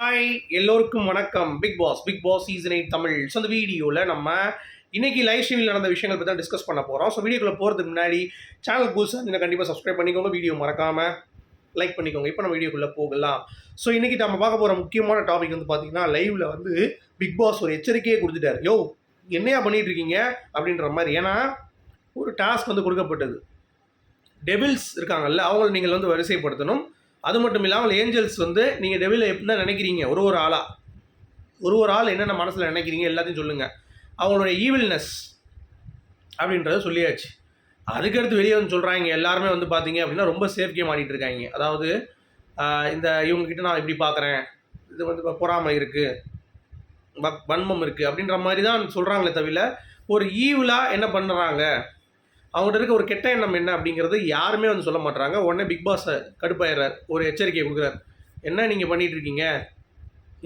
Hi எல்லோருக்கும் வணக்கம். Bigg Boss Bigg Boss season eight Tamil. So அந்த வீடியோவில் நம்ம இன்னைக்கு லைவ் ஸ்ட்ரீமில் நடந்த விஷயங்கள் பற்றி தான் டிஸ்கஸ் பண்ண போகிறோம் ஸோ வீடியோக்குள்ள போகிறதுக்கு முன்னாடி சேனல் புதுசாக நீங்கள் கண்டிப்பாக சப்ஸ்கிரைப் பண்ணிக்கோங்க. வீடியோ மறக்காமல் லைக் பண்ணிக்கோங்க. இப்போ நம்ம வீடியோக்குள்ளே போகலாம். ஸோ இன்றைக்கி நம்ம பார்க்க போகிற முக்கியமான டாபிக் வந்து பார்த்தீங்கன்னா லைவில் வந்து பிக் பாஸ் ஒரு எச்சரிக்கையே கொடுத்துட்டாரு. யோ என்னையா பண்ணிகிட்ருக்கீங்க இருக்கீங்க? அப்படின்ற மாதிரி. ஏன்னா ஒரு டாஸ்க் வந்து கொடுக்கப்பட்டது. டெவில்ஸ் இருக்காங்கல்ல அவங்கள நீங்கள் வந்து வரிசைப்படுத்தணும். அது மட்டும் இல்லாமல் ஏஞ்சல்ஸ் வந்து நீங்கள் டெவில எப்படின்னா நினைக்கிறீங்க. ஒரு ஒரு ஆளாக ஒரு ஒரு ஆள் என்னென்ன மனசில் நினைக்கிறீங்க எல்லாத்தையும் சொல்லுங்கள் அவங்களுடைய ஈவில்னஸ் அப்படின்றத சொல்லியாச்சு. அதுக்கடுத்து வெளியே வந்து சொல்கிறாங்க எல்லாருமே வந்து பார்த்தீங்க அப்படின்னா ரொம்ப சேஃப் கேம் ஆடிட்டு இருக்காங்க. அதாவது இந்த இவங்கக்கிட்ட நான் இப்படி பார்க்குறேன் இது வந்து பொறாமை இருக்குது வன்மம் இருக்குது அப்படின்ற மாதிரி தான் சொல்கிறாங்களே தவிர ஒரு ஈவிலாக என்ன பண்ணுறாங்க அவங்ககிட்ட இருக்க ஒரு கெட்ட எண்ணம் என்ன அப்படிங்கிறது யாருமே வந்து சொல்ல மாட்டாங்க உடனே பிக் பாஸ் கடுப்பாயிடுறார். ஒரு எச்சரிக்கை கொடுக்குறார். என்ன நீங்கள் பண்ணிகிட்டு இருக்கீங்க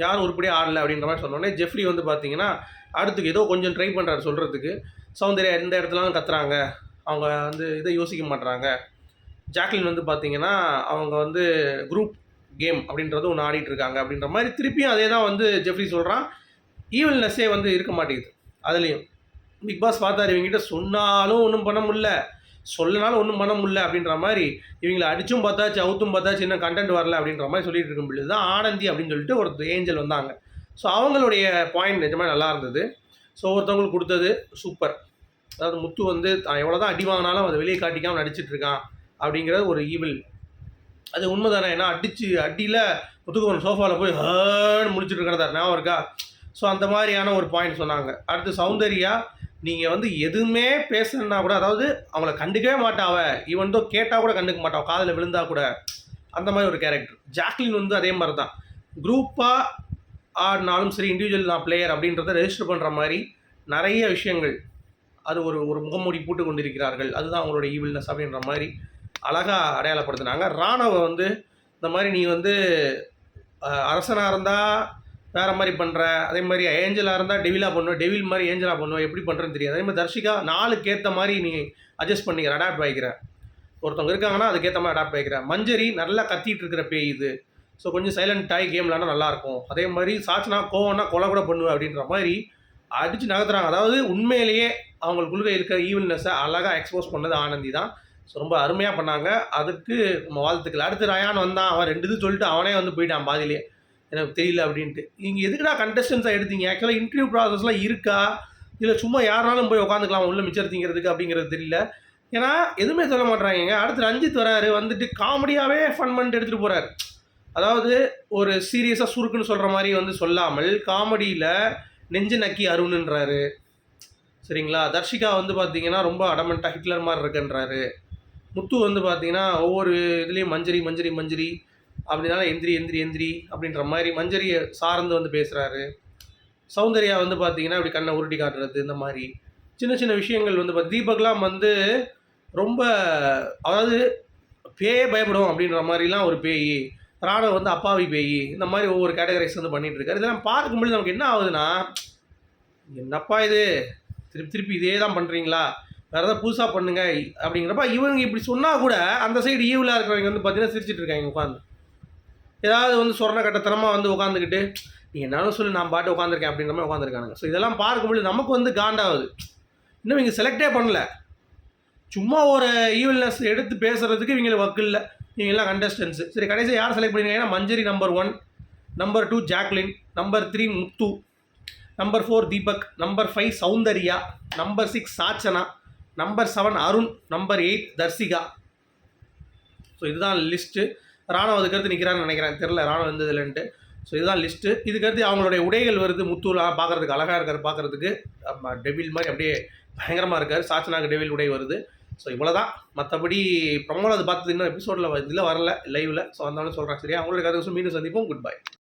யாரும் உருப்படியாக ஆடலை அப்படின்ற மாதிரி சொன்னோடனே ஜெஃப்ரி வந்து பார்த்தீங்கன்னா அடுத்துக்கு ஏதோ கொஞ்சம் ட்ரை பண்ணுறாரு சொல்கிறதுக்கு சௌந்தர்யா எந்த இடத்துலலாம் கத்துறாங்க. அவங்க வந்து இதை யோசிக்க மாட்டுறாங்க ஜாக்லின் வந்து பார்த்தீங்கன்னா அவங்க வந்து குரூப் கேம் அப்படின்றது ஒன்று ஆடிட்டு இருக்காங்க அப்படின்ற மாதிரி திருப்பியும் அதே தான் வந்து ஜெஃப்ரி சொல்கிறான் ஈவல்னஸ்ஸே வந்து இருக்க மாட்டேங்குது. அதுலேயும் பிக் பாஸ் பார்த்தாரு இவங்ககிட்ட சொன்னாலும் ஒன்றும் பண்ண முடியல. சொல்லனாலும் ஒன்றும் பண்ண முடியல அப்படின்ற மாதிரி இவங்களை அடிச்சும் பார்த்தாச்சு அவுத்தும் பார்த்தாச்சு இன்னும் கண்டென்ட் வரல அப்படின்ற மாதிரி சொல்லிட்டு இருக்கும் பொழுது தான் ஆனந்தி அப்படின்னு சொல்லிட்டு ஒரு ஏஞ்சல் வந்தாங்க. ஸோ அவங்களுடைய பாயிண்ட் நிஜமாக நல்லா இருந்தது. ஸோ ஒருத்தவங்களுக்கு கொடுத்தது சூப்பர் அதாவது முத்து வந்து தான் எவ்வளோ தான் அடி வாங்கினாலும் அதை வெளியே காட்டிக்காமல் நடிச்சிட்டு இருக்கான் அப்படிங்கிறது ஒரு ஈவில் அது உண்மை தானே ஏன்னா அடிச்சு அடியில் முத்துக்குமரன் சோஃபாவில் போய் ஹேன்னு முடிச்சுட்டு இருக்கிறதா ஞாபகம் இருக்கா? ஸோ அந்த மாதிரியான ஒரு பாயிண்ட் சொன்னாங்க. அடுத்து சௌந்தர்யா நீங்கள் வந்து எதுவுமே பேசணுன்னா கூட அதாவது அவங்கள கண்டுக்கவே மாட்டாவ ஈவன் தோ கேட்டால் கூட கண்டுக்க மாட்டாவ காதில் விழுந்தா கூட. அந்த மாதிரி ஒரு கேரக்டர் ஜாக்லின் வந்து அதே மாதிரி தான் குரூப்பாக ஆடினாலும் சரி இண்டிவிஜுவல் நான் பிளேயர் அப்படின்றத ரெஜிஸ்டர் பண்ணுற மாதிரி நிறைய விஷயங்கள். அது ஒரு ஒரு முகமூடி போட்டு கொண்டிருக்கிறார்கள். அதுதான் அவங்களோட ஈவில்னஸ் அப்படின்ற மாதிரி அழகாக அடையாளப்படுத்தினாங்க. ராணுவ வந்து இந்த மாதிரி நீ வந்து அரசனாக இருந்தால் வேறு மாதிரி பண்ணுற அதே மாதிரி ஏஞ்சலாக இருந்தால் டெவிலாக பண்ணுவோம் டெவில் மாதிரி ஏஞ்சலாக பண்ணுவோம் எப்படி பண்ணுறேன்னு தெரியாது. அதே மாதிரி தர்ஷிகா நாளுக்கு ஏற்ற மாதிரி நீ அட்ஜஸ்ட் பண்ணிக்கிற அடாப்ட் வைக்கிறேன் ஒருத்தவங்க இருக்காங்கன்னா அதுக்கேற்ற மாதிரி அடாப்ட் வைக்கிறேன் மஞ்சரி நல்லா கத்திட்டு இருக்கிற பேய் இது. ஸோ கொஞ்சம் சைலண்ட் ஆகி கேம் விளாண்டா நல்லாயிருக்கும் அதே மாதிரி சாட்சினா கோவம்னா கொலை கூட பண்ணுவேன் அப்படின்ற மாதிரி அடித்து நகர்த்துறாங்க. அதாவது உண்மையிலேயே அவங்களுக்குள்ள இருக்கிற ஈவில்னஸை அழகாக எக்ஸ்போஸ் பண்ணது ஆனந்தி தான். ஸோ ரொம்ப அருமையாக பண்ணாங்க. அதுக்கு நம்ம வாழ்த்துக்கள். அடுத்து ரயான் வந்தான். அவன் ரெண்டு இது சொல்லிட்டு அவனே வந்து போயிட்டான் பாதிலேயே எனக்கு தெரியல அப்படின்ட்டு. நீங்கள் எதுக்குடா கண்டஸ்டன்ஸாக எடுத்தீங்க? ஆக்சுவலாக இன்டர்வியூ ப்ராசஸ்லாம் இருக்கா? இல்லை சும்மா யாருனாலும் போய் உட்காந்துக்கலாம் உள்ள மிச்சர் திங்கிறதுக்கு அப்படிங்கிறது தெரியல. ஏன்னா எதுவுமே சொல்ல மாட்றாங்க அடுத்து ரஞ்சித் வராரு வந்துட்டு காமெடியாகவே ஃபன் பண்ணிட்டு எடுத்துகிட்டு போகிறார் அதாவது ஒரு சீரியஸாக சுருக்குன்னு சொல்கிற மாதிரி வந்து சொல்லாமல் காமெடியில் நெஞ்சு நக்கி அருணுன்றாரு. சரிங்களா? தர்ஷிகா வந்து பார்த்தீங்கன்னா ரொம்ப அடமெண்ட்டாக ஹிட்லர் மாதிரி இருக்குன்றாரு. முத்து வந்து பார்த்தீங்கன்னா ஒவ்வொரு இதுலேயும் மஞ்சரி மஞ்சரி மஞ்சரி. அப்படினால எந்திரி எந்திரி எந்திரி அப்படின்ற மாதிரி மஞ்சரியை சார்ந்து வந்து பேசுகிறாரு சௌந்தர்யா வந்து பார்த்தீங்கன்னா இப்படி கண்ணை உருட்டி காட்டுறது இந்த மாதிரி. சின்ன சின்ன விஷயங்கள் வந்து பார்த்து தீபக்லாம் வந்து ரொம்ப அதாவது பேயே பயப்படும் அப்படின்ற மாதிரிலாம் ஒரு பேய் ராணுவ வந்து அப்பாவி பேய் இந்த மாதிரி ஒவ்வொரு கேட்டகரைஸ் வந்து பண்ணிகிட்டு இருக்காரு இதெல்லாம் பார்க்கும்போது நமக்கு என்ன ஆகுதுன்னா என்னப்பா இது? திருப்பி திருப்பி இதே தான் பண்ணுறீங்களா வேறு ஏதாவது புதுசாக பண்ணுங்க அப்படிங்கிறப்ப இவங்க இப்படி சொன்னால் கூட அந்த சைடு ஈவில் இருக்கிறவங்க வந்து பார்த்தீங்கன்னா சிரிச்சிட்டு இருக்காங்க உட்காந்து ஏதாவது வந்து சொர்ண கட்டத்தனமாக வந்து உட்காந்துக்கிட்டு நீ என்னாலும் சொல்லி நான் பாட்டு உட்காந்துருக்கேன் அப்படின்ற மாதிரி உட்காந்துருக்கானுங்க ஸோ இதெல்லாம் பார்க்கும்போது நமக்கு வந்து காண்டாகுது இன்னும் இங்கே செலக்டே பண்ணல. சும்மா ஒரு ஈவில்னஸ் எடுத்து பேசுகிறதுக்கு இவங்களுக்கு வக்கு இல்லை. இவங்கெல்லாம் கண்டஸ்டன்ஸு சரி கடைசியாக யார் select பண்ணிருக்காங்கன்னா Manjari number one number two Jacquline number three Muthu number four Deepak number five Soundarya number six Sachana number seven Arun number eight Tharshika so இதுதான் லிஸ்ட்டு ராணுவம் அதுக்கடுத்து நிற்கிறான்னு நினைக்கிறேன். தெரில ராணுவம் இருந்ததுலன்ட்டு ஸோ இதுதான் லிஸ்ட்டு இதுக்கடுத்து அவங்களுடைய உடைகள் வருது முத்துலாம் பார்க்குறதுக்கு அழகாக இருக்கார் பார்க்குறதுக்கு. டெவில் மாதிரி அப்படியே பயங்கரமாக இருக்கார். சாச்சனாக்கு டெவில் உடை வருது. ஸோ இவ்வளோ தான் மற்றபடி ப்ரமோல அது பார்த்தது இன்னும் எபிசோடில் இதில் வரல லைவில் ஸோ அதனால சொல்கிறேன் சரியா? அவங்களுடைய கதை மீண்டும் சந்திப்போம். Good bye